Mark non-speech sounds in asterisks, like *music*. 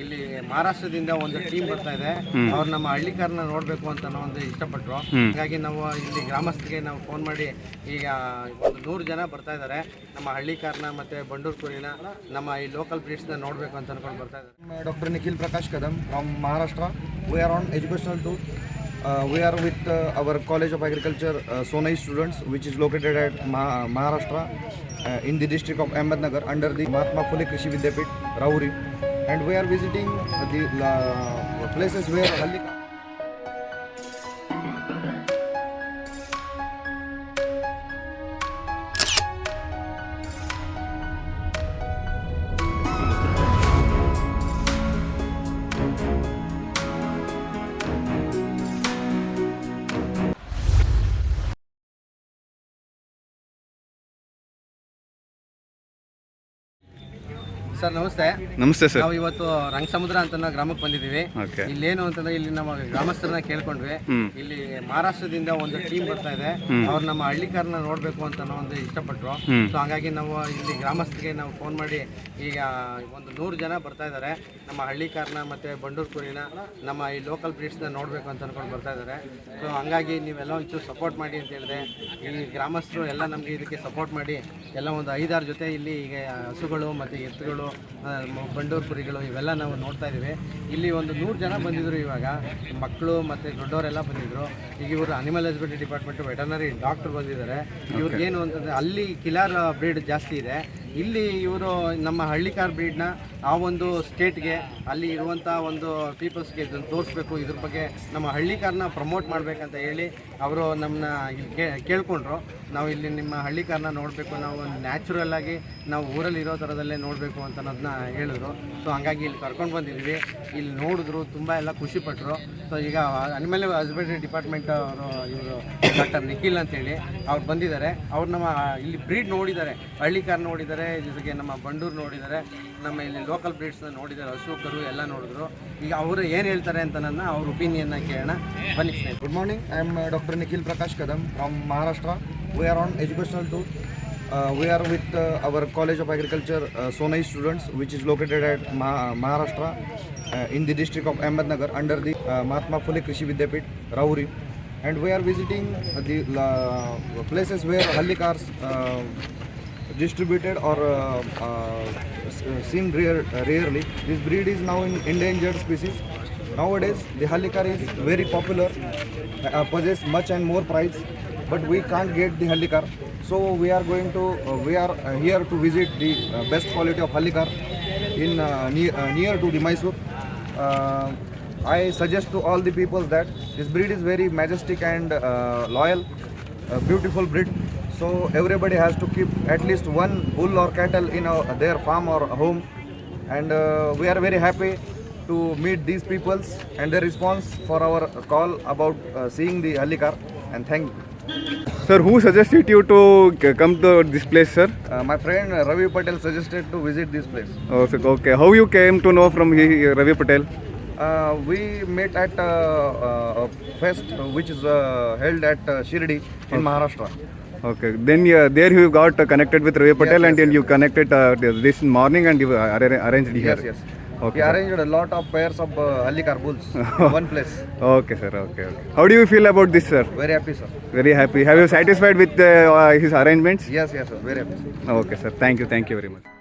ಇಲ್ಲಿ ಮಹಾರಾಷ್ಟ್ರದಿಂದ ಒಂದು ಟೀಮ್ ಬರ್ತಾ ಇದೆ. ಅವ್ರು ನಮ್ಮ ಹಳ್ಳಿಕಾರನ ನೋಡ್ಬೇಕು ಅಂತ ಒಂದು ಇಷ್ಟಪಟ್ರು. ಹಾಗಾಗಿ ನಾವು ಇಲ್ಲಿ ಗ್ರಾಮಸ್ಥರಿಗೆ ನಾವು ಫೋನ್ ಮಾಡಿ ಈಗ ಒಂದು ನೂರು ಜನ ಬರ್ತಾ ಇದ್ದಾರೆ ನಮ್ಮ ಹಳ್ಳಿಕಾರನ ಮತ್ತೆ ಬಂಡೂರು ಕುರಿನ ನಮ್ಮ ಈ ಲೋಕಲ್ ಬ್ರೀಡ್ಸ್ನ ನೋಡ್ಬೇಕು ಅಂತ ಅನ್ಕೊಂಡು ಬರ್ತಾ ಇದ್ದಾರೆ doctor Nikhil Prakash Kadam from Maharashtra. We are on educational tour we are with our College of Agriculture Sonai students, which is located at Ma- Maharashtra in the district of Ahmednagar under the Mahatma Phule Krishi Vidyapit, Rauri. And we are visiting the places where Hallika. Sir ನಮಸ್ತೆ. ನಮಸ್ತೆ sir. ನಾವು ಇವತ್ತು ರಂಗಸಮುದ್ರ ಅಂತ ನಾವು ಗ್ರಾಮಕ್ಕೆ ಬಂದಿದ್ದೀವಿ. Okay. ಇಲ್ಲೇನು ಅಂತಂದ್ರೆ ಇಲ್ಲಿ ನಮ್ಮ ಗ್ರಾಮಸ್ಥರನ್ನ ಕೇಳ್ಕೊಂಡ್ವಿ. ಇಲ್ಲಿ ಮಹಾರಾಷ್ಟ್ರದಿಂದ ಒಂದು ಟೀಮ್ ಬರ್ತಾ ಇದೆ. ಅವ್ರು ನಮ್ಮ ಹಳ್ಳಿಕಾರನ ನೋಡ್ಬೇಕು ಅಂತ ಅನ್ನೋ ಒಂದು ಇಷ್ಟಪಟ್ಟರು ಸೊ ಹಾಗಾಗಿ ನಾವು ಇಲ್ಲಿ ಗ್ರಾಮಸ್ಥರಿಗೆ ನಾವು ಫೋನ್ ಮಾಡಿ ಈಗ ಒಂದು ನೂರು ಜನ ಬರ್ತಾ ಇದ್ದಾರೆ. ನಮ್ಮ ಹಳ್ಳಿಕಾರನ ಮತ್ತೆ ಬಂಡೂರು ಕುರಿನ ನಮ್ಮ ಈ ಲೋಕಲ್ ಬ್ರೀಡ್ಸ್ನ ನೋಡ್ಬೇಕು ಅಂತ ಅನ್ಕೊಂಡು ಬರ್ತಾ ಇದ್ದಾರೆ. ಸೊ ಹಂಗಾಗಿ ನೀವೆಲ್ಲ ಒಂಚೂರು ಸಪೋರ್ಟ್ ಮಾಡಿ ಅಂತ ಹೇಳಿದೆ. ಈ ಗ್ರಾಮಸ್ಥರು ಎಲ್ಲ ನಮಗೆ ಇದಕ್ಕೆ ಸಪೋರ್ಟ್ ಮಾಡಿ ಎಲ್ಲ ಒಂದು ಐದಾರು ಜೊತೆ ಇಲ್ಲಿ ಈಗ ಹಸುಗಳು ಮತ್ತು ಎತ್ತುಗಳು ಬಂಡೂರು ಕುರಿಗಳು ಇವೆಲ್ಲ ನಾವು ನೋಡ್ತಾ ಇದ್ದೀವಿ. ಇಲ್ಲಿ ಒಂದು ನೂರು ಜನ ಬಂದಿದ್ರು ಇವಾಗ. ಮಕ್ಕಳು ಮತ್ತು ದೊಡ್ಡವರೆಲ್ಲ ಬಂದಿದ್ರು. ಈಗ ಇವರು animal husbandry department veterinary doctor ಬಂದಿದ್ದಾರೆ. ಇವ್ರಿಗೇನು ಅಂತಂದರೆ ಅಲ್ಲಿ ಕಿಲಾರ್ ಬ್ರೀಡ್ ಜಾಸ್ತಿ ಇದೆ. ಇಲ್ಲಿ ಇವರು ನಮ್ಮ ಹಳ್ಳಿಕಾರ್ ಬ್ರೀಡ್ನ ಆ ಒಂದು ಸ್ಟೇಟ್ಗೆ ಅಲ್ಲಿ ಇರುವಂಥ ಒಂದು ಪೀಪಲ್ಸ್ಗೆ ಇದನ್ನು ತೋರಿಸ್ಬೇಕು. ಇದ್ರ ಬಗ್ಗೆ ನಮ್ಮ ಹಳ್ಳಿಕಾರನ್ನ ಪ್ರಮೋಟ್ ಮಾಡಬೇಕಂತ ಹೇಳಿ ಅವರು ನಮ್ಮನ್ನ ಇಲ್ಲಿ ಕೇಳ್ಕೊಂಡ್ರು. ನಾವು ಇಲ್ಲಿ ನಿಮ್ಮ ಹಳ್ಳಿಕಾರನ್ನ ನೋಡಬೇಕು. ನಾವು ನ್ಯಾಚುರಲ್ ಆಗಿ ನಾವು ಊರಲ್ಲಿ ಇರೋ ಥರದಲ್ಲೇ ನೋಡಬೇಕು ಅಂತ ಅನ್ನೋದನ್ನ ಹೇಳಿದ್ರು. ಸೊ ಹಂಗಾಗಿ ಇಲ್ಲಿ ಕರ್ಕೊಂಡು ಬಂದಿದ್ವಿ. ಇಲ್ಲಿ ನೋಡಿದ್ರು, ತುಂಬ ಎಲ್ಲ ಖುಷಿಪಟ್ಟರು ಸೊ ಈಗ ಅನಿಮಲ್ ಹಸ್ಬೆಂಡ್ರಿ ಡಿಪಾರ್ಟ್ಮೆಂಟ್ ಅವರು ಇವರು ಡಾಕ್ಟರ್ ನಿಖಿಲ್ ಅಂತೇಳಿ ಅವ್ರು ಬಂದಿದ್ದಾರೆ. ಅವ್ರು ನಮ್ಮ ಇಲ್ಲಿ ಬ್ರೀಡ್ ನೋಡಿದ್ದಾರೆ. ಹಳ್ಳಿಕಾರ್ ನೋಡಿದ್ದಾರೆ. ನೋಡಿದ್ದಾರೆ ಜೊತೆಗೆ ನಮ್ಮ ಬಂಡೂರು ನೋಡಿದ್ದಾರೆ, ನಮ್ಮ ಇಲ್ಲಿ ಲೋಕಲ್ ಬ್ರೀಡ್ಸ್ನ ನೋಡಿದ್ದಾರೆ, ಅಶೋಕರು ಎಲ್ಲ ನೋಡಿದ್ರು. ಈಗ ಅವರು ಏನು ಹೇಳ್ತಾರೆ ಅಂತ ನನ್ನ ಅವ್ರ ಒಪಿನಿಯನ್ನ ಕೇಳೋಣ. ಬನ್ನಿ good morning I am doctor Nikhil Prakash Kadam from Maharashtra we are on educational tour we are with our college of agriculture Sonai students which is located at Maharashtra in the district of Ahmednagar under the Mahatma Phule Krishi Vidyapeeth Rahuri and we are visiting the places where Hallikars distributed or uh, uh, seen rare, rarely. This breed is now in endangered species. Nowadays, the Hallikar is very popular, uh, possess much and more price, but we can't get the Hallikar. So we are going to, we are here to visit the best quality of Hallikar in near, near to the Mysore. Uh, I suggest to all the people that this breed is very majestic and uh, loyal, a beautiful breed. So everybody has to keep at least one bull or cattle in our, their farm or home. And uh, we are very happy to meet these people and their response for our call about uh, seeing the Hallikar. And thank you. Sir, who suggested you to come to this place, sir? Uh, my friend uh, Ravi Patel suggested to visit this place. Oh, okay. How you came to know from he, Ravi Patel? Uh, we met at uh, uh, a fest which is uh, held at uh, Shirdi in okay. Maharashtra. Okay. Then yeah, there you got uh, connected with Ravi Patel, and yes, then yes, you connected uh, this morning, and you arranged here. Yes, yes. Okay. We sir. arranged a lot of pairs of uh, Alikar bulls *laughs* one place. Okay, sir. Okay, okay. How do you feel about this, sir? Very happy, sir. Very happy. Have you satisfied with uh, uh, his arrangements? Yes, yes, sir. Very happy. Sir. Okay, sir. Thank you. Thank you very much.